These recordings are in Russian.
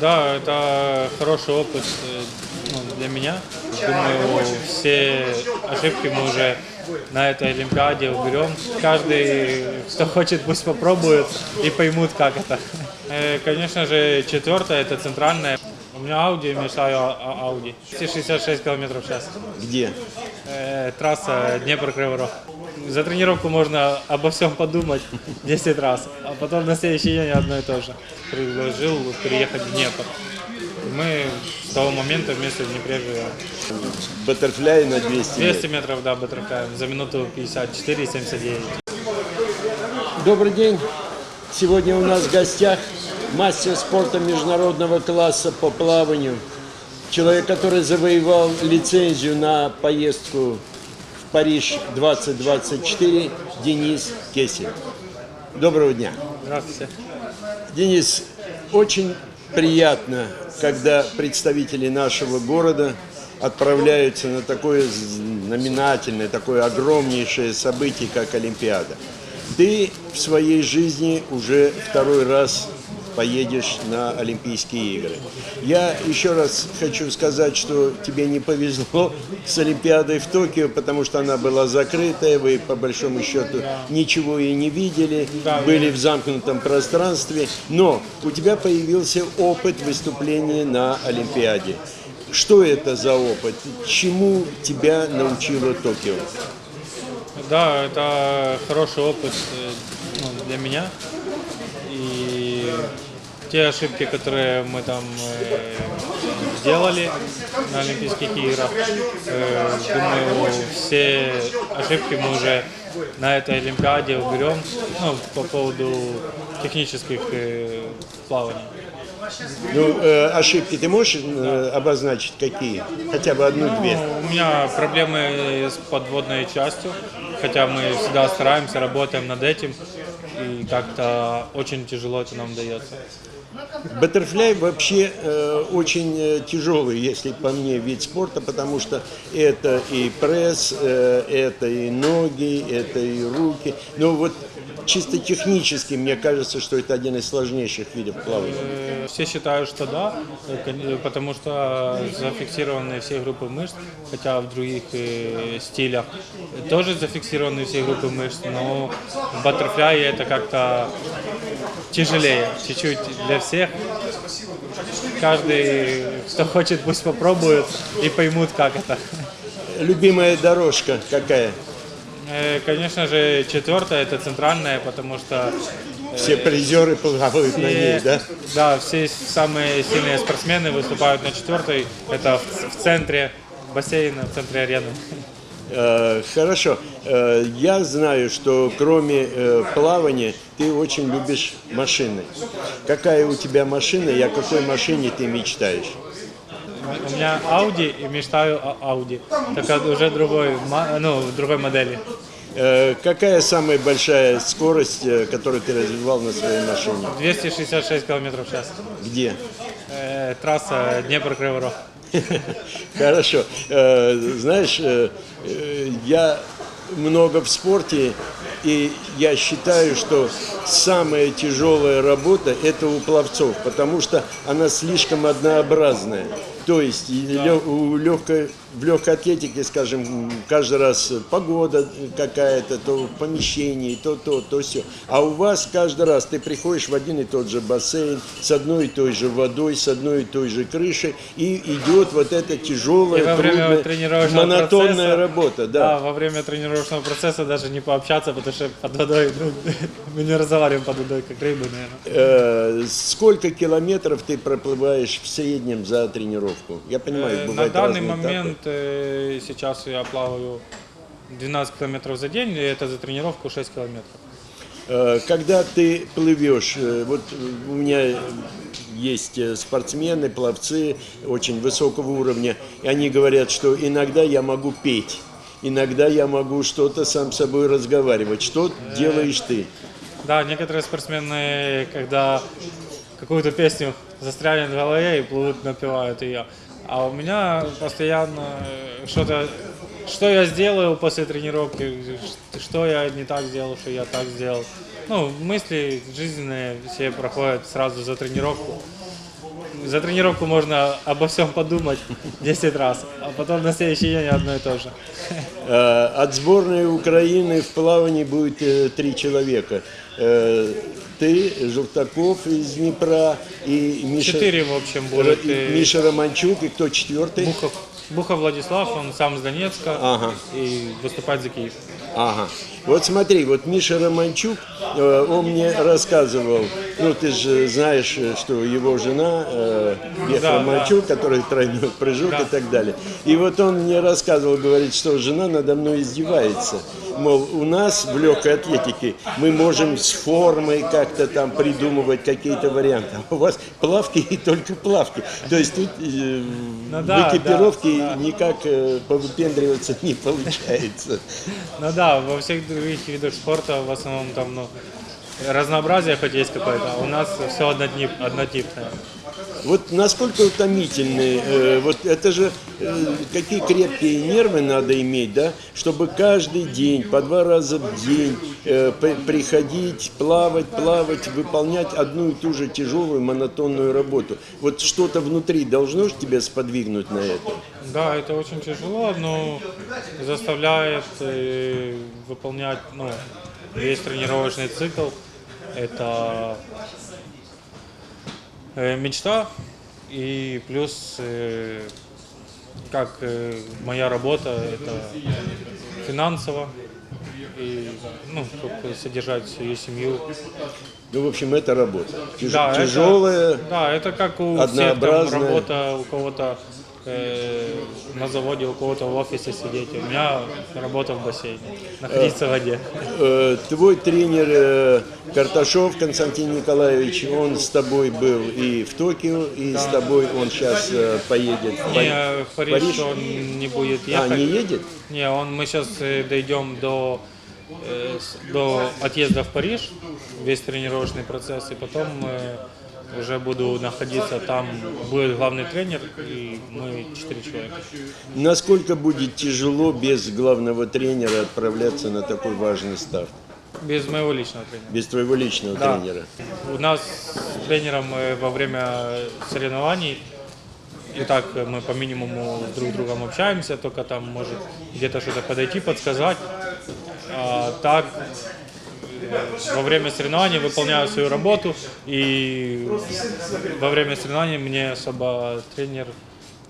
Да, это хороший опыт э, ну, для меня. Думаю, все ошибки мы уже на этой Олимпиаде уберем. Каждый, кто хочет, пусть попробует и поймут, как это. Э, Конечно же, четвертое – это центральное. У меня Audi, мешаю Audi. 266 км в час. Где? Э, Трасса Днепр-Кривый За тренировку можно обо всем подумать 10 раз, а потом на следующий день одно и то же. Предложил приехать в Днепр. Мы с того момента вместе в Днепре живем. Баттерфляй на 200 200 метров. метров, да, баттерфляем за минуту 54,79. Добрый день. Сегодня у нас в гостях мастер спорта международного класса по плаванию. Человек, который завоевал лицензию на поездку Париж 2024, Денис Кесин. Доброго дня. Здравствуйте. Денис, очень приятно, когда представители нашего города отправляются на такое знаменательное, такое огромнейшее событие, как Олимпиада. Ты в своей жизни уже второй раз поедешь на Олимпийские игры. Я еще раз хочу сказать, что тебе не повезло с Олимпиадой в Токио, потому что она была закрытая, вы по большому счету ничего и не видели, были в замкнутом пространстве, но у тебя появился опыт выступления на Олимпиаде. Что это за опыт? Чему тебя научило Токио? Да, это хороший опыт э, ну, для меня. Те ошибки, которые мы там э, сделали на Олимпийских играх, э, думаю, все ошибки мы уже на этой Олимпиаде уберем ну, по поводу технических э, плаваний. Ну, э, ошибки ты можешь э, обозначить какие? Хотя бы одну-две. Ну, у меня проблемы с подводной частью, хотя мы всегда стараемся, работаем над этим, и как-то очень тяжело это нам дается. Баттерфляй вообще э, очень э, тяжелый, если по мне, вид спорта, потому что это и пресс, э, это и ноги, это и руки. Но вот чисто технически мне кажется, что это один из сложнейших видов плавания. Все считают, что да, потому что зафиксированы все группы мышц, хотя в других э, стилях тоже зафиксированы все группы мышц, но в баттерфляе это как-то тяжелее, чуть-чуть для всех. Каждый, кто хочет, пусть попробует и поймут, как это. Любимая дорожка какая? Э, Конечно же, четвертое это центральное, потому что Все призеры плавают на ней, все- да? да, все самые сильные спортсмены выступают на четвертой. Это в, в центре бассейна, в центре арены. Э, Хорошо. Э, Я знаю, что кроме э, плавания ты очень любишь машины. Какая у тебя машина и о какой машине ты мечтаешь? У меня Audi и мечтаю о Audi. Только уже другой, ну, другой модели. Э, Какая самая большая скорость, э, которую ты развивал на своей машине? 266 км в час. Где? Э, трасса Днепр-Кривый Рог. Хорошо. Э, Знаешь, я много в спорте, и я считаю, что самая тяжелая работа – это у пловцов, потому что она слишком однообразная. То есть лё- у легкой, в легкой атлетике, скажем, каждый раз погода какая-то, то в помещении, то то, то все. А у вас каждый раз ты приходишь в один и тот же бассейн с одной и той же водой, с одной и той же крышей, и идет вот эта тяжелая, И во время трудная, монотонная процесса- работа. Да, Да. во время тренировочного процесса даже не пообщаться, потому что под водой, ну, мы не разговариваем под водой, как рыбы, наверное. Э, сколько километров ты проплываешь в среднем за тренировку? Я понимаю, Э, На бывают данный момент сейчас я плаваю 12 километров за день, и это за тренировку 6 километров. Э, Когда ты плывешь, э, вот у меня есть э, спортсмены, пловцы очень высокого уровня, и они говорят, что иногда я могу петь, иногда я могу что-то сам с собой разговаривать. Что делаешь ты? Да, некоторые спортсмены, когда какую-то песню застрянет в голове и плывут, напевают ее. А у меня постоянно э, что-то, что я сделаю после тренировки, что я не так сделал, что я так сделал. Ну, мысли жизненные все проходят сразу за тренировку. за тренировку можно обо всем подумать 10 раз, а потом на следующий день одно и то же. Э, От сборной Украины в плавании будет э, три человека. Ты, Желтаков из Днепра и Миша, Четыре, в общем, будет. и Миша Романчук. И кто четвертый? Бухов, Бухов Владислав, он сам с Донецка Ага. и выступает за Киев. Ага. Вот смотри, вот Миша Романчук, э, он мне рассказывал, ну ты же знаешь, что его жена э, Бех Да, Романчук, который тройной прыжок Да. и так далее. И вот он мне рассказывал, говорит, что жена надо мной издевается. Мол, у нас в легкой атлетике мы можем с формой как-то там придумывать какие-то варианты. А у вас плавки и только плавки. То есть тут э, Ну да, в экипировке да, да. никак э, повыпендриваться не получается. Ну да, во всех других видах спорта в основном там, ну, разнообразие хоть есть какое-то, а у нас все однотип, однотипное. Вот насколько утомительны, э, вот это же э, какие крепкие нервы надо иметь, да, чтобы каждый день, по два раза в день э, при- приходить, плавать, плавать, выполнять одну и ту же тяжелую монотонную работу. Вот что-то внутри должно же тебя сподвигнуть на это. Да, это очень тяжело, но заставляет э, выполнять ну, весь тренировочный цикл. Это э, мечта и плюс э, как э, моя работа это финансово и ну, чтобы содержать свою семью. Ну, в общем, это работа. Тяж- Да, это- тяжелая. да, это как у всех там однообразная. работа, у кого-то э, на заводе, у кого-то в офисе сидеть. У меня работа в бассейне, находиться в воде. Э, Твой тренер э, Карташов Константин Николаевич, он с тобой был и в Токио, и с тобой он сейчас поедет в Не, в Париж, Париж? он не будет А, ехать. не едет? Не, он, мы сейчас дойдем до, э, до отъезда в Париж, весь тренировочный процесс, и потом э, уже буду находиться там, будет главный тренер, и мы четыре человека. Насколько будет тяжело без главного тренера отправляться на такой важный старт? Без моего личного тренера. Без твоего личного Да. тренера? У нас с тренером э, во время соревнований и так э, мы по минимуму с друг другом общаемся, только там может где-то что-то подойти, подсказать. А так во время соревнований выполняю свою работу и во время соревнований мне особо тренер,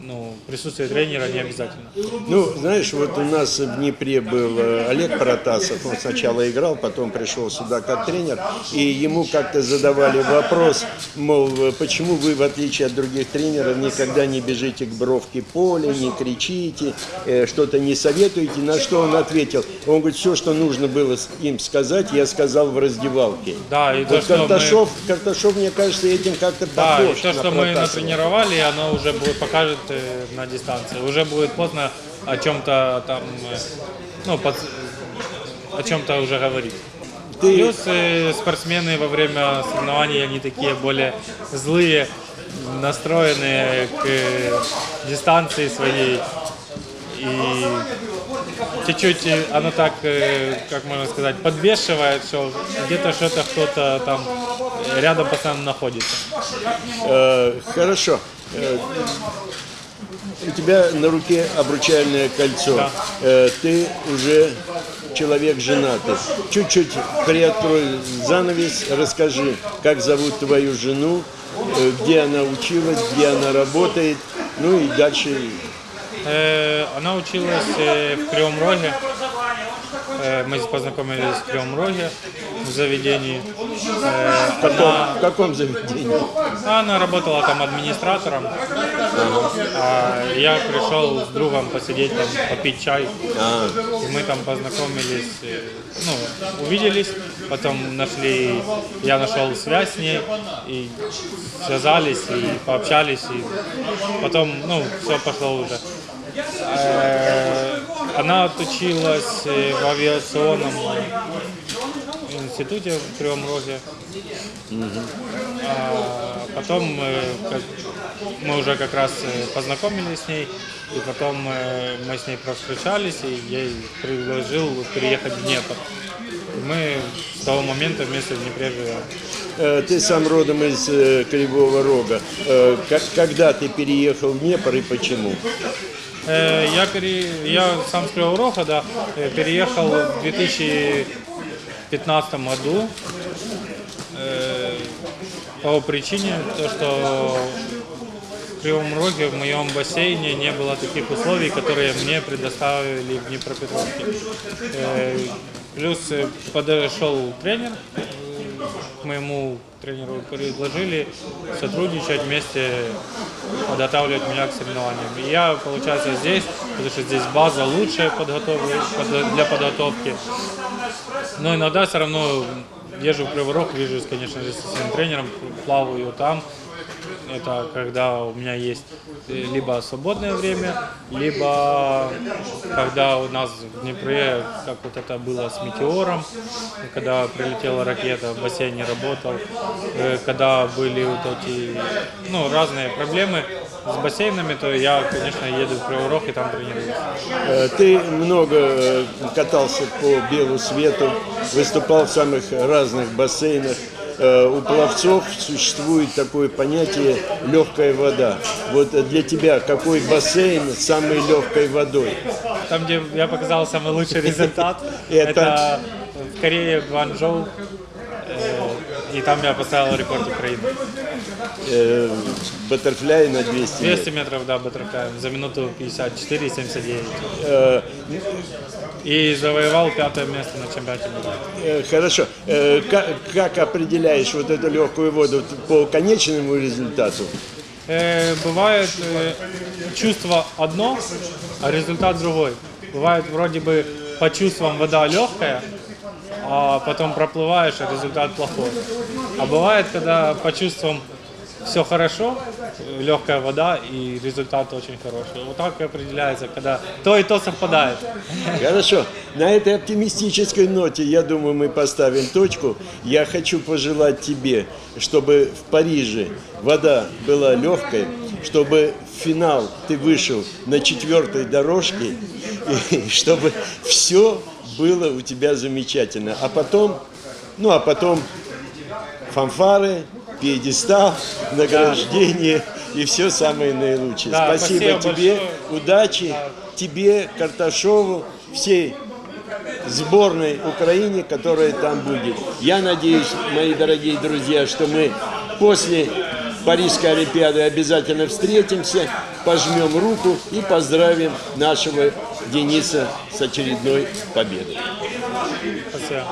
ну, присутствие тренера не обязательно. Ну, знаешь, вот у нас в Днепре был э, Олег Протасов, он сначала играл, потом пришел сюда как тренер, и ему как-то задавали вопрос, мол, э, почему вы, в отличие от других тренеров, никогда не бежите к бровке поля, не кричите, э, что-то не советуете, на что он ответил, он говорит, все, что нужно было им сказать, я сказал в раздевалке. Да, и то, Вот что мы- Карташов, Карташов, мне кажется, этим как-то Да, похож и то, на что мы Протасова. натренировали, оно уже будет покажет э, на дистанции. Уже будет поздно о чем-то там, э, ну, под- о чем-то уже говорить. Ты- Плюс э, спортсмены во время соревнований, они такие более злые, настроенные к э, дистанции своей. И чуть-чуть э, оно так, э, как можно сказать, подвешивает, что где-то что-то кто-то там рядом постоянно находится. Э, Хорошо. У тебя на руке обручальное кольцо. Да. Э, Ты уже человек женатый. Чуть-чуть приоткрой занавес, расскажи, как зовут твою жену, э, где она училась, где она работает, ну и дальше. Э, Она училась э, в Кривом Роге. Э, Мы познакомились в Кривом Роге в заведении. Э, В каком, в каком заведении? она работала там администратором. А я пришел с другом посидеть там, попить чай. А, И мы там познакомились, э, ну, увиделись, потом нашли, я нашел связь с ней, и связались, и пообщались, и потом, ну, все пошло уже. Э, Она отучилась э, в авиационном институте в Кривом Роге. А потом как- мы уже как раз э, познакомились с ней, и потом э, мы с ней провстречались, и я ей предложил переехать в Днепр. И мы с того момента вместе в Днепре живем. э, ты сам родом из Кривого Рога. Когда ты переехал в Днепр и почему? Я, пере... я сам с Кривого Рога, да, переехал в 2015 году э, по причине, то, что в Кривом Роге в моем бассейне не было таких условий, которые мне предоставили в Днепропетровске. Э, Плюс э, подошел тренер, моему тренеру предложили сотрудничать вместе, подготавливать меня к соревнованиям. И я, получается, здесь, потому что здесь база лучшая для подготовки. Но иногда все равно езжу в Кривой Рог, вижусь, конечно же, со своим тренером, плаваю там. Это когда у меня есть э, либо свободное время, либо когда у нас в Днепре, как вот это было с метеором, когда прилетела ракета, в бассейне работал, э, когда были вот эти, ну, разные проблемы с бассейнами, то я, конечно, еду в Рог и там тренируюсь. Э, Ты много катался по белу свету, выступал в самых разных бассейнах. Э, У пловцов существует такое понятие легкая вода. Вот э, для тебя какой бассейн с самой легкой водой? Там, где я показал самый лучший результат, Это- в Корее, Гванчжоу. Э, И там я поставил рекорд Украины. Баттерфляй на 200 метров. 200 метров, да, баттерфляем за минуту 54-79. Э, И завоевал пятое место на чемпионате мира. э, Хорошо. Э, Как, как определяешь вот эту легкую воду по конечному результату? Э, Бывает э, чувство одно, а результат другой. Бывает вроде бы по чувствам вода легкая, а потом проплываешь, а результат плохой. А бывает, когда по чувствам все хорошо, легкая вода и результат очень хороший. Вот так и определяется, когда то и то совпадает. Хорошо. На этой оптимистической ноте, я думаю, мы поставим точку. Я хочу пожелать тебе, чтобы в Париже вода была легкой, чтобы в финал ты вышел на четвертой дорожке, и чтобы все было у тебя замечательно. А потом, ну а потом фанфары, пьедестал, награждение и все самое наилучшее. Да, спасибо, спасибо тебе, большое. удачи тебе, Карташову, всей сборной Украине, которая там будет. Я надеюсь, мои дорогие друзья, что мы после Парижской Олимпиады обязательно встретимся, пожмем руку и поздравим нашего Дениса с очередной победой. Спасибо.